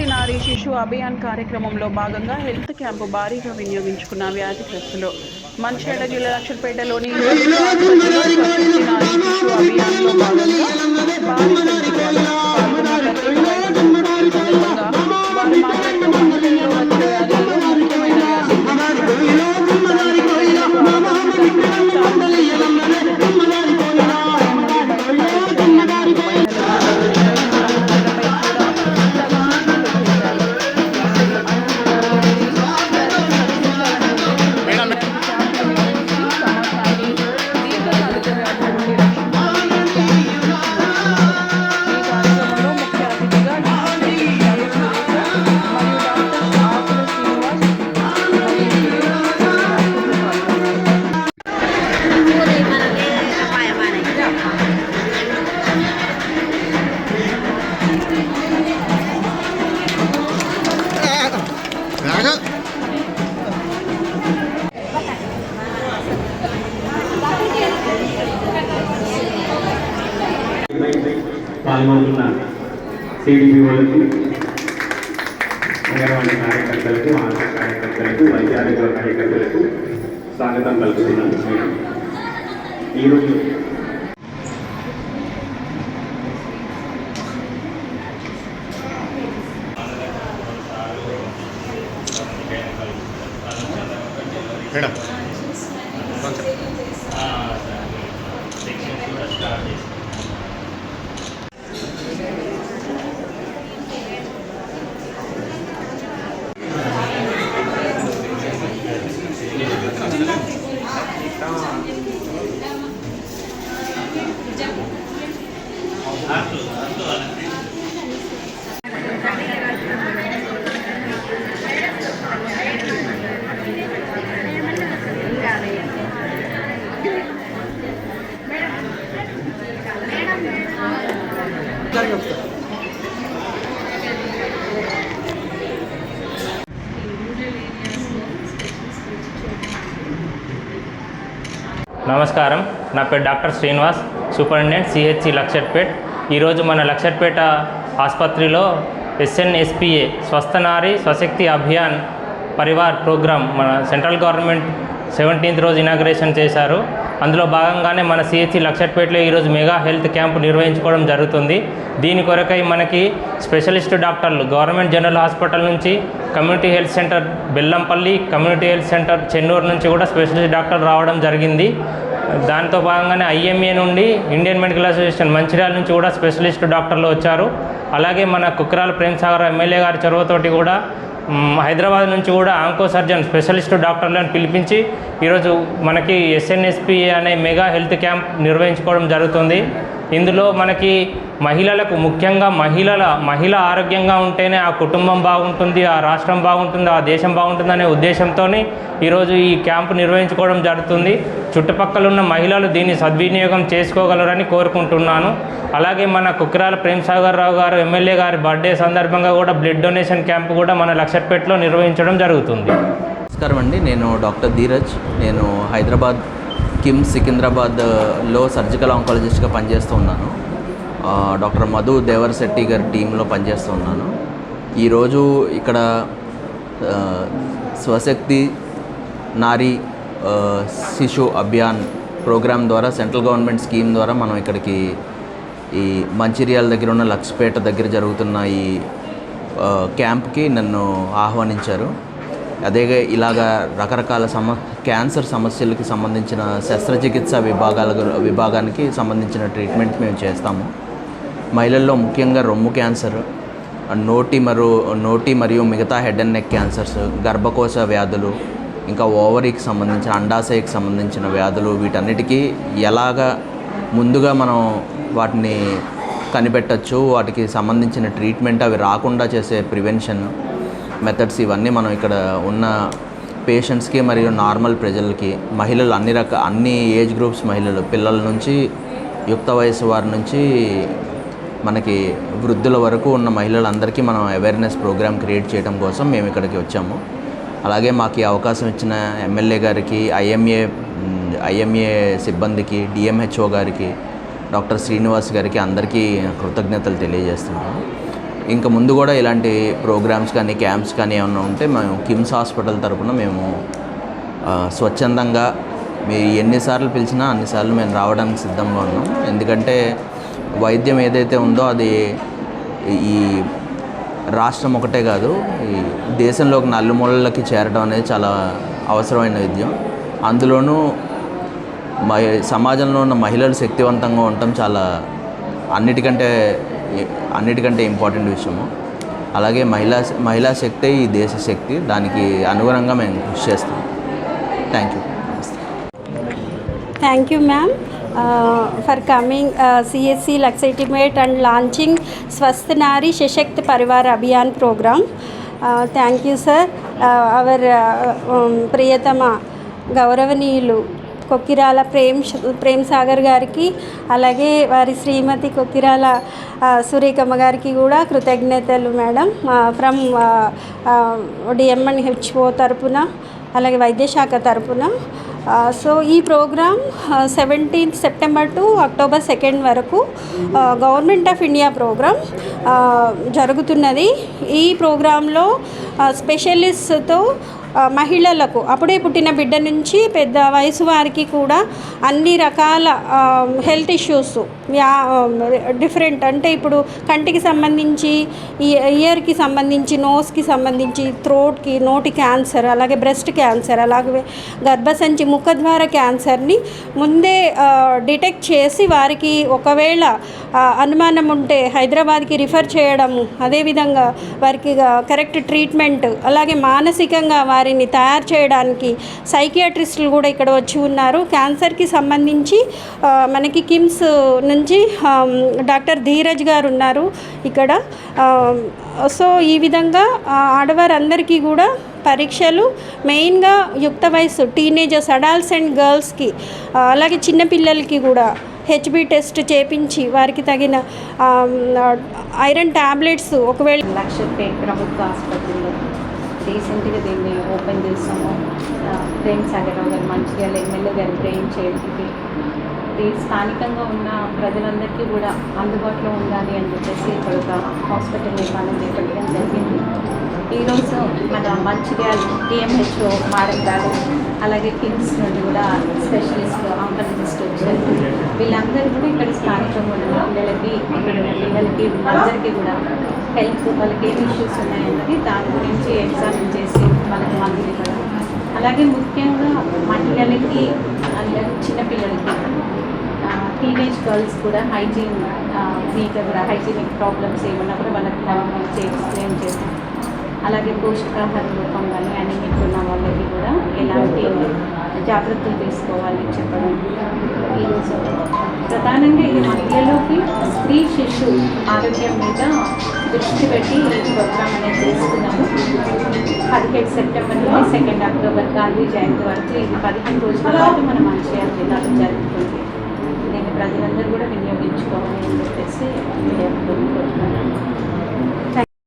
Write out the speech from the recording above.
స్వశక్తి నారీ శిశు అభియాన్ కార్యక్రమంలో భాగంగా health camp భారీగా వినియోగించుకున్న వ్యాధిగ్రస్తులు. మంచిర్యాల జిల్లా లక్షపేటలోని సిడిపి వాళ్ళకి అంగన్వాడీ కార్యకర్తలకు ఆశా కార్యకర్తలకు వైద్య ఆరోగ్య కార్యకర్తలకు స్వాగతం పలుకుతున్నాను మేడం ఈరోజు మేడం నమస్కారం. నా పేరు doctor Srinivas superintendent CHC Laxettipet. ఈరోజు మన లక్షట్పేట ఆసుపత్రిలో ఎస్ఎన్ఎస్పిఏ స్వస్థనారి స్వశక్తి అభియాన్ పరివార్ ప్రోగ్రామ్ మన సెంట్రల్ గవర్నమెంట్ సెవెంటీన్త్ రోజు ఇనాగ్రేషన్ చేశారు. అందులో భాగంగానే మన సిహెచ్సి లక్షట్పేటలో ఈరోజు మెగా హెల్త్ క్యాంప్ నిర్వహించుకోవడం జరుగుతుంది. దీని కొరకై మనకి స్పెషలిస్ట్ డాక్టర్లు గవర్నమెంట్ జనరల్ హాస్పిటల్ నుంచి community health center Bellampalli community health center Chennur నుంచి కూడా స్పెషలిస్ట్ డాక్టర్లు రావడం జరిగింది. దాంతో భాగంగానే ఐఎంఏ నుండి ఇండియన్ మెడికల్ అసోసియేషన్ మంచిర్యాల నుంచి కూడా స్పెషలిస్ట్ డాక్టర్లు వచ్చారు. అలాగే మన కుక్రాల ప్రేమ్ సాగర్ ఎమ్మెల్యే గారి చొరవతోటి కూడా హైదరాబాద్ నుంచి కూడా ఆంకో సర్జన్ స్పెషలిస్ట్ డాక్టర్లను పిలిపించి ఈరోజు మనకి ఎస్ఎన్ఎస్పి అనే మెగా హెల్త్ క్యాంప్ నిర్వహించుకోవడం జరుగుతుంది. ఇందులో మనకి మహిళలకు ముఖ్యంగా మహిళల మహిళ ఆరోగ్యంగా ఉంటేనే ఆ కుటుంబం బాగుంటుంది ఆ రాష్ట్రం బాగుంటుంది ఆ దేశం బాగుంటుంది అనే ఉద్దేశంతో ఈరోజు ఈ క్యాంపు నిర్వహించుకోవడం జరుగుతుంది. చుట్టుపక్కల ఉన్న మహిళలు దీన్ని సద్వినియోగం చేసుకోగలరని కోరుకుంటున్నాను. అలాగే మన కుక్రాల ప్రేమ్ సాగర్ రావు గారు ఎమ్మెల్యే గారి బర్త్డే సందర్భంగా కూడా బ్లడ్ డొనేషన్ క్యాంపు కూడా మన లక్షట్పేటలో నిర్వహించడం జరుగుతుంది. నమస్కారం అండి. నేను డాక్టర్ ధీరజ్. నేను హైదరాబాద్ కిమ్ సికింద్రాబాద్లో సర్జికల్ ఆంకాలజిస్ట్గా పనిచేస్తూ ఉన్నాను. డాక్టర్ మధు దేవరశెట్టి గారి టీంలో పనిచేస్తూ ఉన్నాను. ఈరోజు ఇక్కడ స్వశక్తి నారీ శిశు అభియాన్ ప్రోగ్రామ్ ద్వారా సెంట్రల్ గవర్నమెంట్ స్కీమ్ ద్వారా మనం ఇక్కడికి ఈ మంచిర్యాల దగ్గర ఉన్న లక్ష్పేట దగ్గర జరుగుతున్న ఈ క్యాంప్కి నన్ను ఆహ్వానించారు. అదే ఇలాగా రకరకాల సమ క్యాన్సర్ సమస్యలకి సంబంధించిన శస్త్రచికిత్స విభాగాల విభాగానికి సంబంధించిన ట్రీట్మెంట్ మేము చేస్తాము. మహిళల్లో ముఖ్యంగా రొమ్ము క్యాన్సర్ నోటి మరు నోటి మరియు మిగతా హెడ్ అండ్ నెక్ క్యాన్సర్స్ గర్భకోశ వ్యాధులు ఇంకా ఓవరీకి సంబంధించిన అండాశయకి సంబంధించిన వ్యాధులు వీటన్నిటికీ ఎలాగా ముందుగా మనం వాటిని కనిపెట్టచ్చు. వాటికి సంబంధించిన ట్రీట్మెంట్ అవి రాకుండా చేసే ప్రివెన్షన్ మెథడ్స్ ఇవన్నీ మనం ఇక్కడ ఉన్న పేషెంట్స్కి మరియు నార్మల్ ప్రజలకి మహిళలు అన్ని రక అన్ని ఏజ్ గ్రూప్స్ మహిళలు పిల్లల నుంచి యుక్త వయసు వారి నుంచి మనకి వృద్ధుల వరకు ఉన్న మహిళలందరికీ మనం అవేర్నెస్ ప్రోగ్రామ్ క్రియేట్ చేయడం కోసం మేము ఇక్కడికి వచ్చాము. అలాగే మాకు ఈ అవకాశం ఇచ్చిన ఎమ్మెల్యే గారికి ఐఎంఏ ఐఎంఏ సిబ్బందికి డిఎంహెచ్ఓ గారికి డాక్టర్ శ్రీనివాస్ గారికి అందరికీ కృతజ్ఞతలు తెలియజేస్తున్నాను. ఇంకా ముందు కూడా ఇలాంటి ప్రోగ్రామ్స్ కానీ క్యాంప్స్ కానీ ఏమైనా ఉంటే మేము కిమ్స్ హాస్పిటల్ తరపున మేము స్వచ్ఛందంగా మీరు ఎన్నిసార్లు పిలిచినా అన్నిసార్లు మేము రావడానికి సిద్ధంగా ఉన్నాం. ఎందుకంటే వైద్యం ఏదైతే ఉందో అది ఈ రాష్ట్రం ఒకటే కాదు ఈ దేశంలోకి నలుమూలలకి చేరడం అనేది చాలా అవసరమైన విద్యం. అందులోనూ మహి సమాజంలో ఉన్న మహిళలు శక్తివంతంగా ఉండటం చాలా అన్నిటికంటే అన్నిటికంటే ఇంపార్టెంట్ విషయము. అలాగే మహిళా మహిళా శక్తి ఈ దేశ శక్తి. దానికి అనుగుణంగా మేము కృషి చేస్తాం. Thank you. Thank you ma'am. For coming CSC Luxettipet and launching Swasth Nari Sashakti Parivar Abhiyan program. Thank you sir. Our ప్రియతమ గౌరవనీయులు కొక్కిరాల ప్రేమ్ ప్రేమ్ సాగర్ గారికి అలాగే వారి శ్రీమతి కొక్కిరాల ఆ, సురేఖమ్మ గారికి కూడా కృతజ్ఞతలు మేడం. ఫ్రమ్ డిఎంఎన్ హెచ్ఓ తరపున అలాగే వైద్యశాఖ తరపున. సో ఈ program seventeenth September to October second వరకు గవర్నమెంట్ ఆఫ్ ఇండియా ప్రోగ్రామ్ జరుగుతున్నది. ఈ ప్రోగ్రాంలో స్పెషలిస్ట్తో మహిళలకు. అప్పుడే పుట్టిన బిడ్డ నుంచి పెద్ద వయసు వారికి కూడా అన్ని రకాల హెల్త్ ఇష్యూస్ డిఫరెంట్. అంటే ఇప్పుడు కంటికి సంబంధించి ఇయర్కి సంబంధించి నోస్కి సంబంధించి థ్రోట్కి నోటి క్యాన్సర్ అలాగే బ్రెస్ట్ క్యాన్సర్ అలాగే గర్భసంచి ముఖద్వార క్యాన్సర్ని ముందే డిటెక్ట్ చేసి వారికి ఒకవేళ అనుమానం ఉంటే హైదరాబాద్కి రిఫర్ చేయడము అదేవిధంగా వారికి కరెక్ట్ ట్రీట్మెంట్ అలాగే మానసికంగా వారి వారిని తయారు చేయడానికి సైకియాట్రిస్టులు కూడా ఇక్కడ వచ్చి ఉన్నారు. క్యాన్సర్కి సంబంధించి మనకి కిమ్స్ నుంచి డాక్టర్ ధీరజ్ గారు ఉన్నారు ఇక్కడ. సో ఈ విధంగా ఆడవారందరికీ కూడా పరీక్షలు మెయిన్గా యుక్త వయసు టీనేజర్స్ అడాల్స్ అండ్ గర్ల్స్కి అలాగే చిన్నపిల్లలకి కూడా హెచ్బి టెస్ట్ చేపించి వారికి తగిన ఐరన్ ట్యాబ్లెట్స్ ఒకవేళ లక్షపేట్ ప్రభుత్వ ఆసుపత్రిలో రీసెంట్గా దీన్ని ఓపెన్ చేసాము ఆ, ప్రేమ్ గారు మంచిర్యాల ఎమ్మెల్యే గారు ప్రేమ్ చేయడానికి ఇది స్థానికంగా ఉన్న ప్రజలందరికీ కూడా అందుబాటులో ఉండాలి అని చెప్పేసి ఇక్కడ ఒక హాస్పిటల్ నిర్మాణం చేపట్టడం జరిగింది. ఈరోజు మన మంచిగా డిఎంహెచ్ఓ మేడం గారు అలాగే కిమ్స్ నుండి కూడా స్పెషలిస్ట్ ఆంకాలజిస్ట్ వచ్చారు వీళ్ళందరూ కూడా ఇక్కడ స్థానికంగా ఉన్న పిల్లలకి ఇక్కడ పిల్లలకి అందరికీ కూడా హెల్త్ వాళ్ళకి ఏం ఇష్యూస్ ఉన్నాయన్నది దాని గురించి ఎగ్జామిన్ చేసి మనకు మందులు ఇవ్వడం. అలాగే ముఖ్యంగా మహిళలకి అందరూ చిన్నపిల్లలకి టీనేజ్ గర్ల్స్ కూడా హైజీన్ మీతో కూడా హైజీనిక్ ప్రాబ్లమ్స్ ఏమన్నా కూడా వాళ్ళకి ఎక్స్ప్లెయిన్ చేస్తాం అలాగే పోషకాహార రూపం కానీ అన్ని ఉన్న వాళ్ళకి కూడా ఎలాంటి జాగ్రత్తలు తీసుకోవాలి చెప్పడం ఈరోజు ప్రధానంగా ఇది మహిళలోకి స్త్రీ శిశు ఆరోగ్యం మీద దృష్టి పెట్టి ఈ ప్రోగ్రామ్ అనేది చేస్తున్నాము. పదిహేడు సెప్టెంబర్ నుండి సెకండ్ అక్టోబర్ గాంధీ జయంతి వరకు ఇది పదిహేను రోజుల పాటు మన మంచిర్యాల జిల్లాలో జరుగుతుంది. దీన్ని ప్రజలందరూ కూడా వినియోగించుకోవాలి అని చెప్పేసి కోరుతున్నాను